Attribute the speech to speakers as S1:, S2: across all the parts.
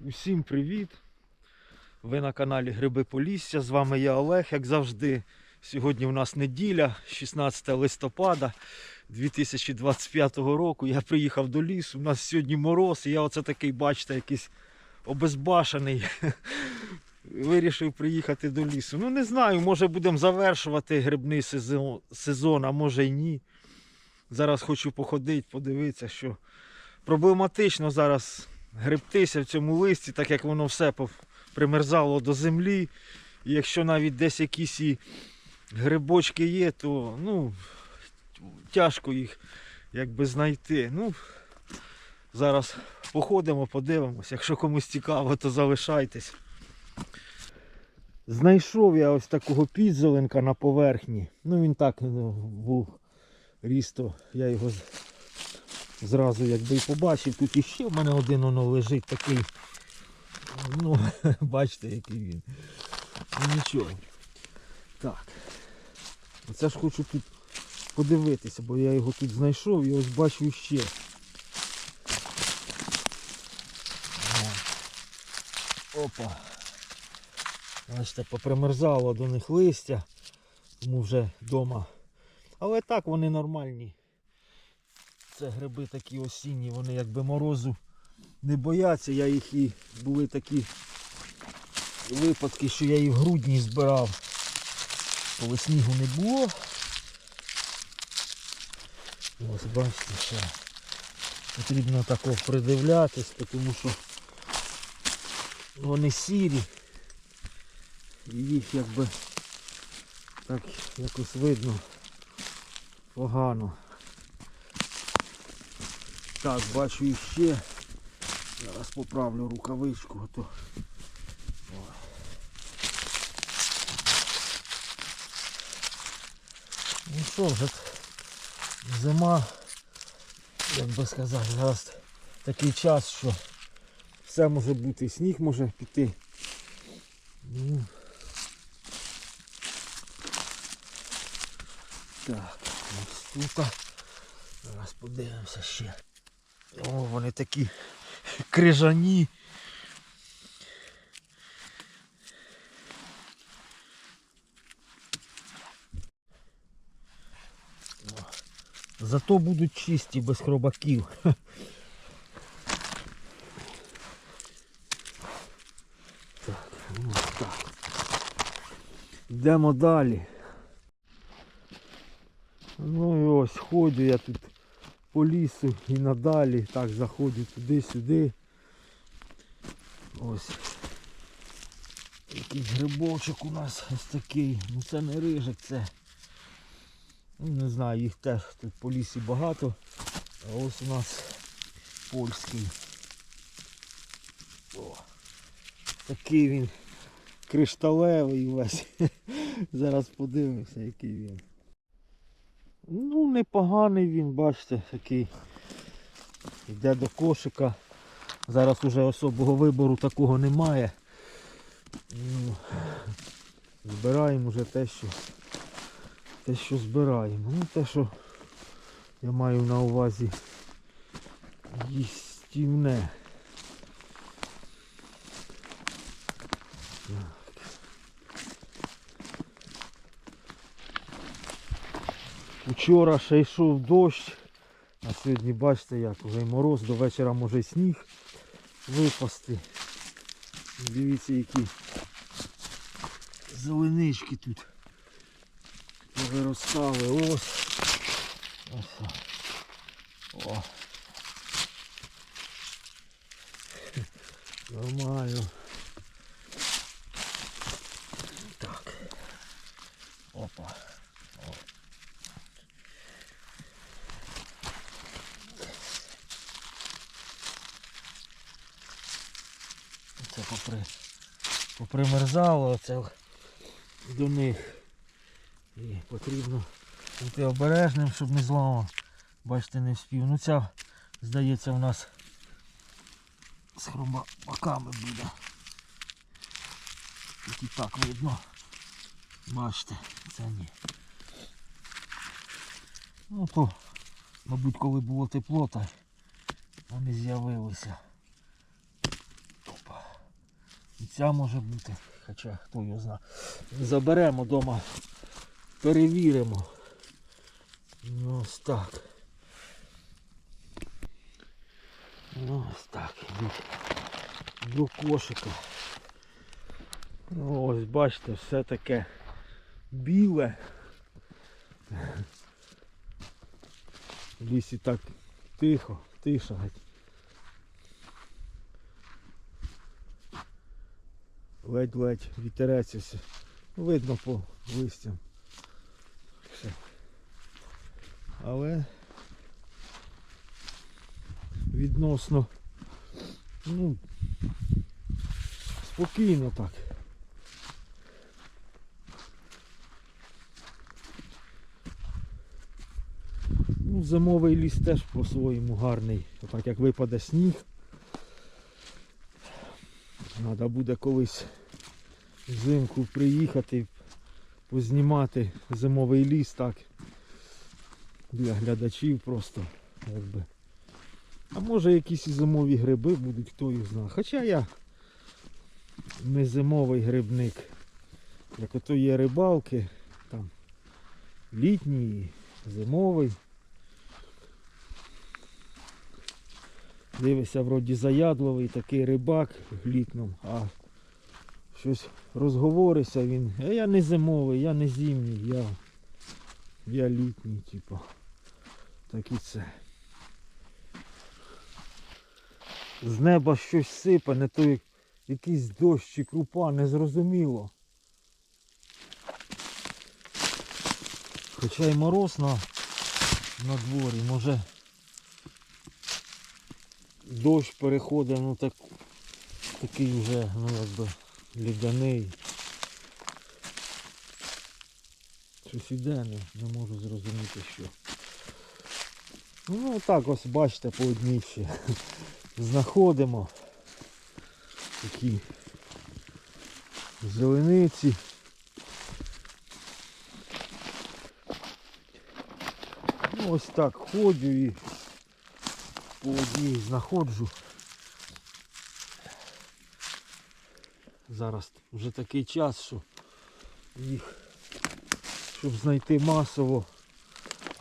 S1: Усім привіт! Ви на каналі Гриби Полісся. З вами я Олег, як завжди. Сьогодні у нас неділя, 16 листопада 2025 року. Я приїхав до лісу. У нас сьогодні мороз, і я оце такий, бачите, якийсь обезбашений. Вирішив приїхати до лісу. Ну не знаю, може будемо завершувати грибний сезон, а може й ні. Зараз хочу походити, подивитися, що проблематично зараз гребтися в цьому листі, так як воно все примерзало до землі. І якщо навіть десь якісь грибочки є, то ну, тяжко їх якби знайти. Ну, зараз походимо, подивимось. Якщо комусь цікаво, то залишайтесь. Знайшов я ось такого підзеленка на поверхні. Ну він так ну, був рісто, я його зразу якби і побачив. Тут іще в мене один воно лежить такий. Ну, бачите, який він. Ну нічого. Так. Оце ж хочу тут подивитися, бо я його тут знайшов і ось бачу ще. Опа. Бачите, попримерзало до них листя, тому вже вдома. Але так вони нормальні. Це гриби такі осінні, вони якби морозу не бояться. Я їх і були такі випадки, що я їх в грудні збирав, коли снігу не було. Ось бачите, що потрібно тако придивлятись, тому що вони сірі. І їх якби так якось видно погано. Так, бачу іще. Зараз поправлю рукавичку, то. Ну що вже зима, як би сказати, зараз такий час, що все може бути, сніг може піти. Ну. Так, ось тут. Зараз подивимося ще. О, вони такі крижані. Зато будуть чисті без хробаків. Так, ну так. Йдемо далі. Ну і ось ходжу я тут по лісу і надалі. Так заходжу туди-сюди. Ось. Якийсь грибочок у нас ось такий. Ну це не рижик, це. Ну, не знаю, їх теж тут по лісі багато. А ось у нас польський. О, такий він кришталевий весь. Зараз подивимося, який він. Ну, непоганий він, бачите, такий. Йде до кошика. Зараз уже особого вибору такого немає. Ну, збираємо вже те, що те, що збираємо. Ну, те, що я маю на увазі їстівне. Учора ще йшов дощ, а сьогодні бачите як, вже й мороз, до вечора може сніг випасти. Дивіться які зеленички тут повиростали. Ось. Ось. О. Нормально. Так. Опа. Це попри, попримерзало оце до них. І потрібно бути обережним, щоб не зламав. Бачите, не вспів. Ну ця, здається, у нас з хромаками буде. Тут так видно. Бачите, це ні. Ну то, мабуть, коли було тепло, то вони з'явилися. Опа. Ця може бути. Хоча хто його знає. Заберемо вдома, перевіримо. Ну ось так. Ну ось так, ідуть до кошика. Ну, Ось бачите, все таке біле. В лісі так тихо, тиша. Ледь-ледь вітерець ось. Видно по листям. Все. Але відносно ну, спокійно так. Ну, зимовий ліс теж по-своєму гарний. Так як випаде сніг. Треба буде колись взимку приїхати, познімати зимовий ліс так. Для глядачів просто. Якби. А може якісь зимові гриби будуть, хто їх знає. Хоча я не зимовий грибник. Як ото є рибалки, там літній, зимовий. Дивишся, вроді заядливий такий рибак літнім, а щось розговориться він. А я не зимовий, я не зимній, я, я літній, типу. Так і це. З неба щось сипе, не то як якийсь дощ чи крупа, незрозуміло. Хоча й мороз на, на дворі, може дощ переходить, ну так такий вже, ну якби лідяний. Щось іде, не, не можу зрозуміти що. Ну так ось бачите по одній ще знаходимо такі зелениці. Ну, ось так ходжу і по одній знаходжу. Зараз вже такий час, що їх, щоб знайти масово.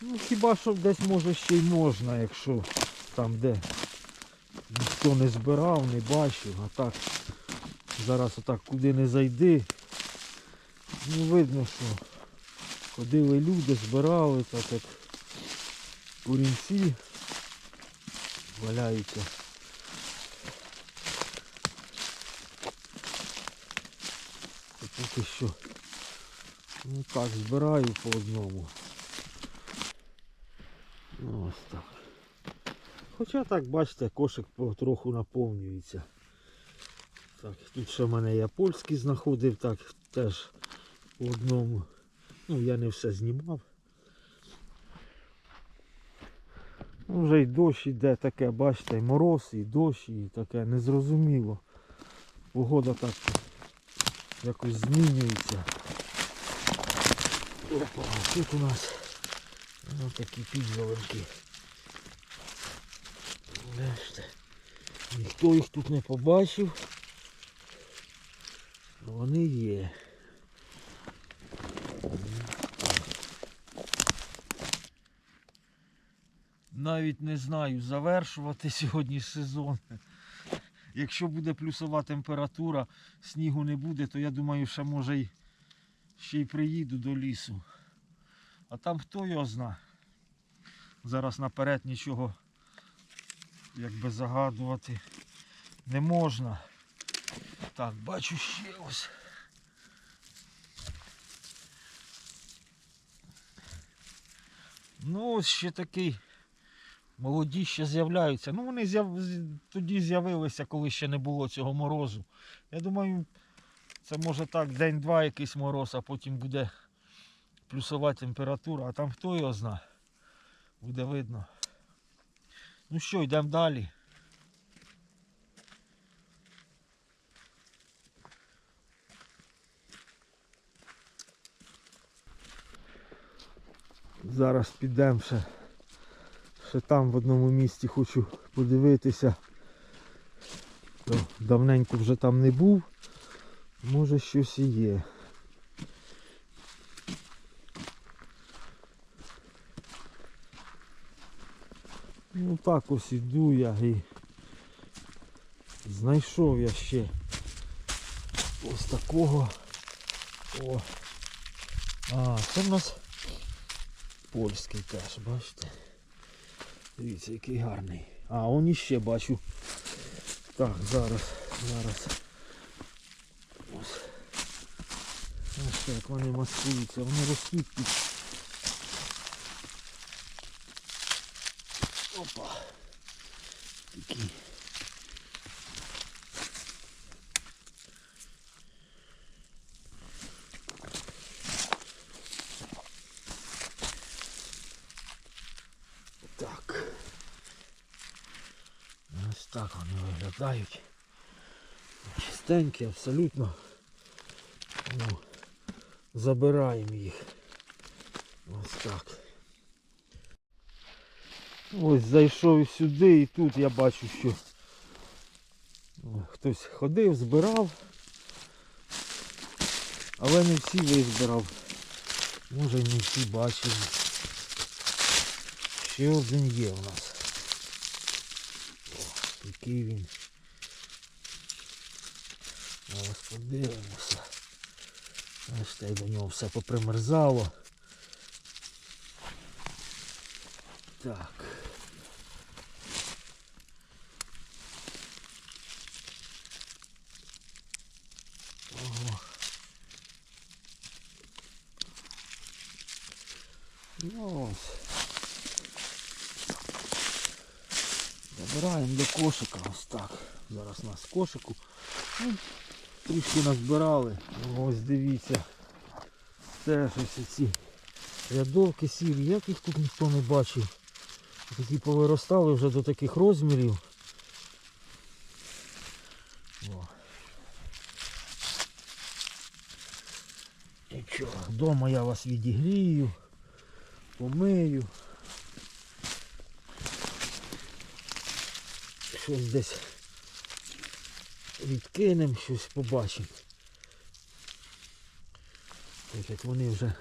S1: Ну хіба що десь може ще й можна, якщо там де ніхто не збирав, не бачив, а так зараз отак куди не зайди. Ну видно, що ходили люди, збирали, так як курінці валяються. Та Поки що ну так збираю по одному. Ну, ось так. Хоча так, бачите, кошик потроху наповнюється. Так, тут ще в мене я польський знаходив, так теж по одному. Ну, я не все знімав. Ну, вже й дощ іде таке, бачите, і мороз, і дощ, і таке незрозуміло. Погода так якось змінюється. Опа, тут у нас ну, такі підзеленки. Бачите, ніхто їх тут не побачив. Вони є. Навіть не знаю, завершувати сьогодні сезон. Якщо буде плюсова температура, снігу не буде, то я думаю, що може й ще й приїду до лісу. А там хто його зна. Зараз наперед нічого якби загадувати не можна. Так, бачу ще ось. Ну ось ще такий. Молоді ще з'являються. Ну вони з'яв... тоді з'явилися, коли ще не було цього морозу. Я думаю, це може так день-два якийсь мороз, а потім буде плюсова температура, а там хто його зна. Буде видно. Ну що, йдемо далі. Зараз підемо ще. Ще там в одному місці хочу подивитися. То давненько вже там не був. Може щось і є. Ну так ось іду я і знайшов я ще ось такого. О. А, це в нас польський теж, бачите? Дивіться, який гарний. А, он іще бачу. Так, зараз, зараз. Ось. Ось так вони маскуються, вони тут. Опа. Такі. Так. Виглядають. Чистенькі, абсолютно. Ну, забираємо їх. Ось так. Ось зайшов сюди і тут я бачу, що хтось ходив, збирав. Але не всі визбирав. Може не всі бачили. Ще один є у нас. Який він. Зараз подивимося. Бачите, як до нього все попримерзало. Так. Ого. Ну ось. Забираємо до кошика ось так. Зараз у нас кошику. Ну, трішки назбирали. Ось дивіться. Теж ось ці рядовки сірі, як їх тут ніхто не бачив. Такі повиростали вже до таких розмірів. О. Нічого, вдома я вас відігрію, помию. Щось десь відкинемо, щось побачимо. Як вони вже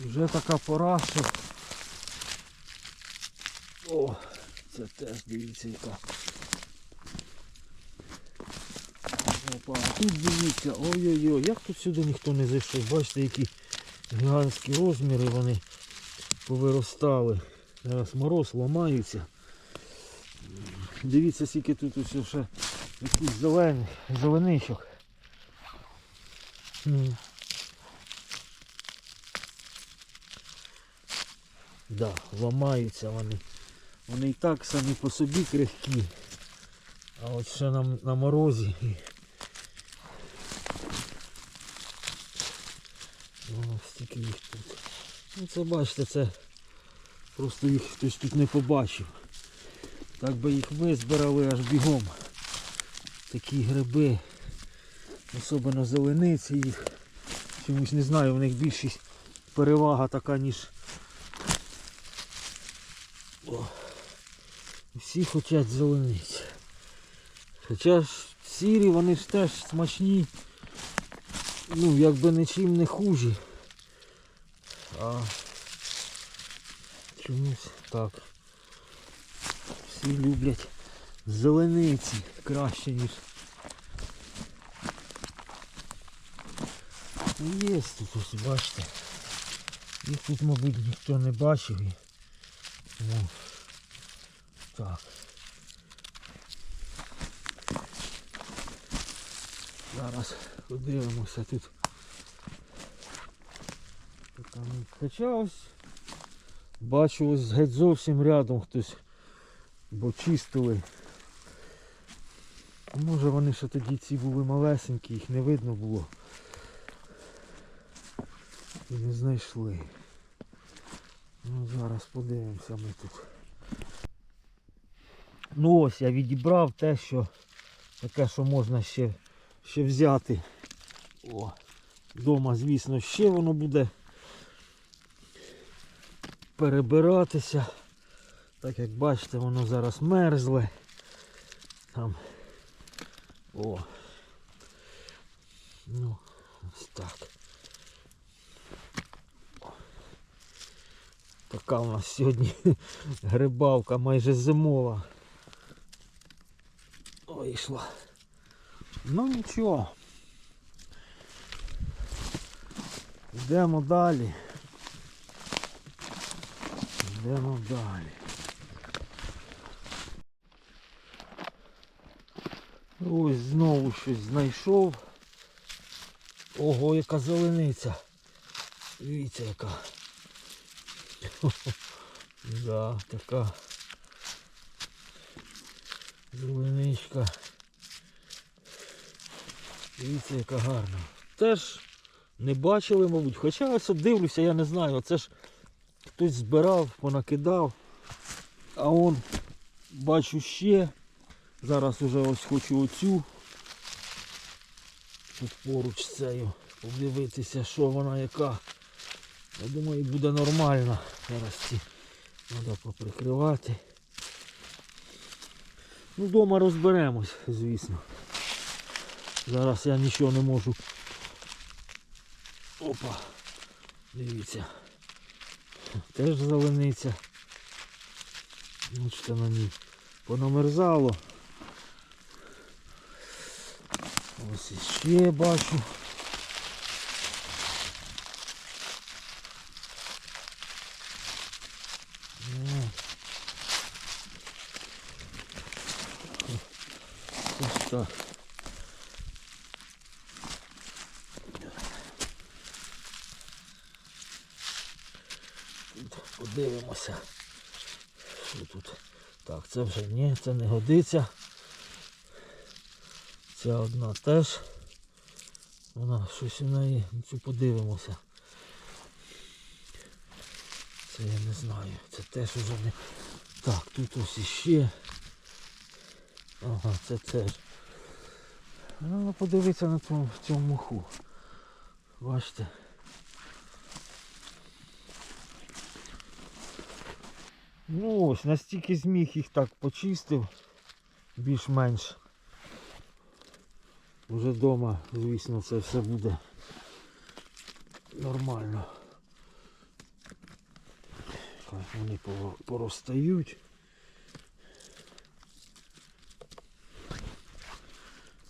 S1: вже така пора, що о, це теж дивіться яка. Опа, тут дивіться, ой-ой-ой, як тут сюди ніхто не зайшов. Бачите, які гігантські розміри вони повиростали. Зараз мороз ламаються. Дивіться, скільки тут ось ще якісь зелених, зеленичок. Да, ламаються вони. Вони і так самі по собі крихкі. А от ще на, на морозі. О, стільки їх тут. Ну це бачите, це просто їх хтось тут не побачив. Так би їх визбирали аж бігом. Такі гриби. Особливо зелениці їх. Чомусь не знаю, у них більшість перевага така, ніж О, всі хочуть зелениці. Хоча ж сірі, вони ж теж смачні. Ну, якби нічим не хужі. А чомусь так. Всі люблять зелениці краще, ніж. Є тут ось, бачите. Їх тут, мабуть, ніхто не бачив. І... Ну, так. Зараз подивимося тут. Хоча ось бачу ось геть зовсім рядом хтось, бо чистили. Може вони ще тоді ці були малесенькі, їх не видно було. І не знайшли. Ну зараз подивимося ми тут. Ну ось я відібрав те, що таке, що можна ще, ще взяти. О, Дома, звісно, ще воно буде перебиратися. Так як бачите, воно зараз мерзле. Там. О, Ну, ось так. Така у нас сьогодні грибалка майже зимова. Вийшла. Ну нічого. Йдемо далі. Йдемо далі. Ось знову щось знайшов. Ого, яка зелениця. Дивіться яка. Да, така зеленичка. Дивіться, яка гарна. Теж не бачили, мабуть. Хоча ось дивлюся, я не знаю. Це ж хтось збирав, понакидав. А он бачу ще. Зараз уже ось хочу оцю. Тут поруч з цією подивитися, що вона яка. Я думаю, буде нормально. Зараз ці треба поприкривати. Ну, вдома розберемось, звісно. Зараз я нічого не можу. Опа. Дивіться. Теж зелениця. Бачите, на ній понамерзало. Ось іще бачу. Ось так. Подивимося. Що тут? Так, це вже ні, це не годиться. Ця одна теж. Вона щось у неї, ну, цю подивимося. Це я не знаю. Це теж уже не... Так, тут ось іще. Ага, це теж. Ну, подивитися на цьому, цьому муху. Бачите. Ну ось, настільки зміг їх так почистив, більш-менш. Уже вдома, звісно, це все буде нормально. Вони поро- порозстають.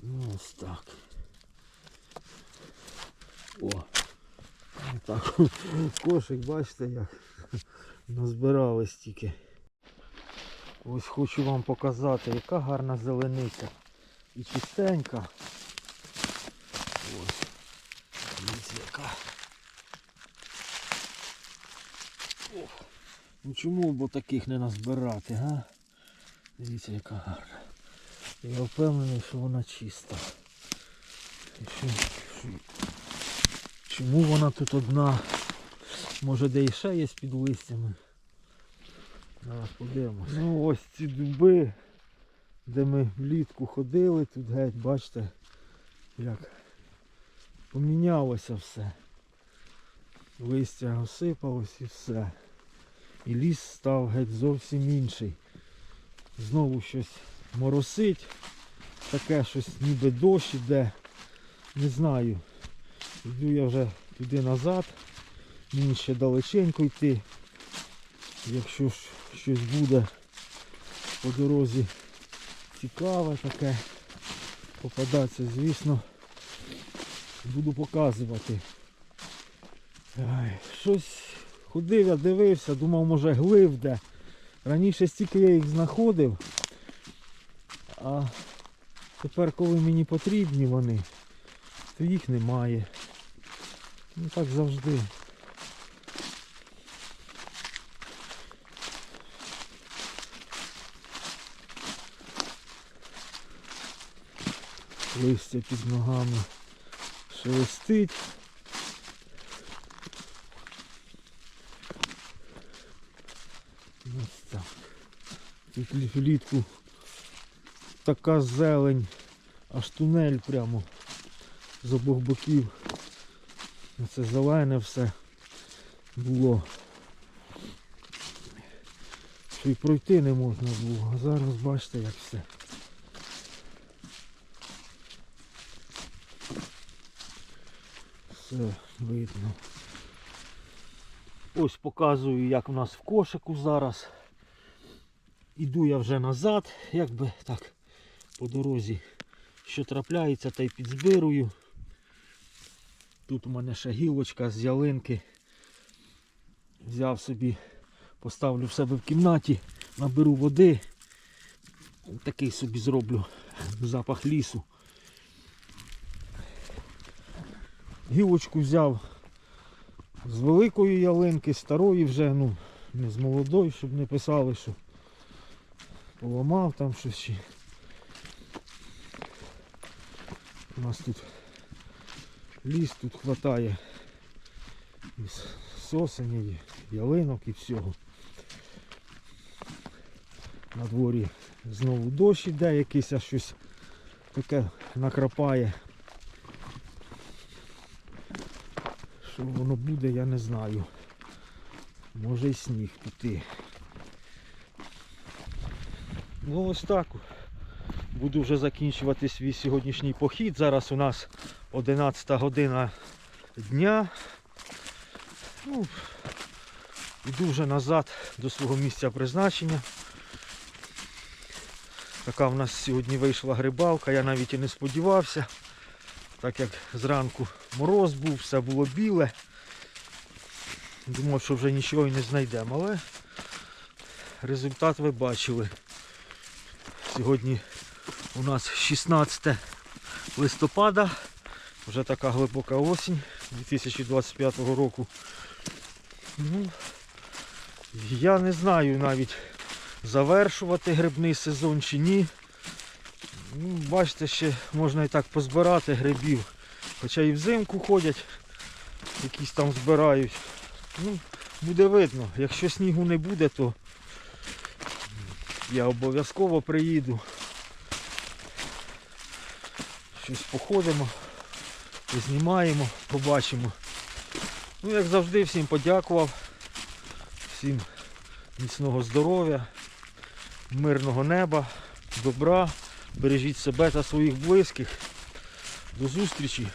S1: Ну ось так. О! Так, кошик, бачите як назбирали стільки. Ось хочу вам показати, яка гарна зелениця. І чистенька. Ось. Дивіться. О, ну чому бо таких не назбирати, га? Дивіться яка гарна. Я впевнений, що вона чиста. І що, що, чому вона тут одна? Може де іще є під листями. Зараз подивимось. Ну ось ці дуби, де ми влітку ходили, тут геть, бачите, як помінялося все. Листя осипалось і все. І ліс став геть зовсім інший. Знову щось моросить. Таке щось ніби дощ іде. Не знаю. Йду я вже туди назад. Мені ще далеченько йти. Якщо ж щось буде по дорозі цікаве таке попадатися, звісно, буду показувати. Ай, щось ходив, я дивився, думав, може глив де. Раніше стільки я їх знаходив, а тепер, коли мені потрібні вони, то їх немає. Ну так завжди. Листя під ногами шелестить. Ось так. Тут влітку така зелень, аж тунель прямо з обох боків. Це зелене все було. Що й пройти не можна було. А зараз бачите як все. Все видно. Ось показую, як у нас в кошику зараз. Іду я вже назад, якби так, по дорозі, що трапляється, та й підзбирую. Тут у мене ще гілочка з ялинки. Взяв собі, поставлю в себе в кімнаті, наберу води. Такий собі зроблю запах лісу. Гілочку взяв з великої ялинки, старої вже, ну, не з молодої, щоб не писали, що поламав там щось. У нас тут ліс тут хватає із сосен, і ялинок і всього. На дворі знову дощ іде якийсь, а щось таке накрапає. Що воно буде, я не знаю. Може й сніг піти. Ну ось так. Буду вже закінчувати свій сьогоднішній похід. Зараз у нас 11 година дня. Ну, йду вже назад до свого місця призначення. Така в нас сьогодні вийшла грибалка, я навіть і не сподівався. Так як зранку мороз був, все було біле. Думав, що вже нічого і не знайдемо, але результат ви бачили. Сьогодні у нас 16 листопада, вже така глибока осінь 2025 року. Ну, я не знаю навіть завершувати грибний сезон чи ні. Ну, бачите, ще можна і так позбирати грибів. Хоча і взимку ходять, якісь там збирають. Ну, буде видно. Якщо снігу не буде, то я обов'язково приїду. Щось походимо, познімаємо, побачимо. Ну, як завжди, всім подякував. Всім міцного здоров'я, мирного неба, добра. Бережіть себе та своїх близьких. До зустрічі!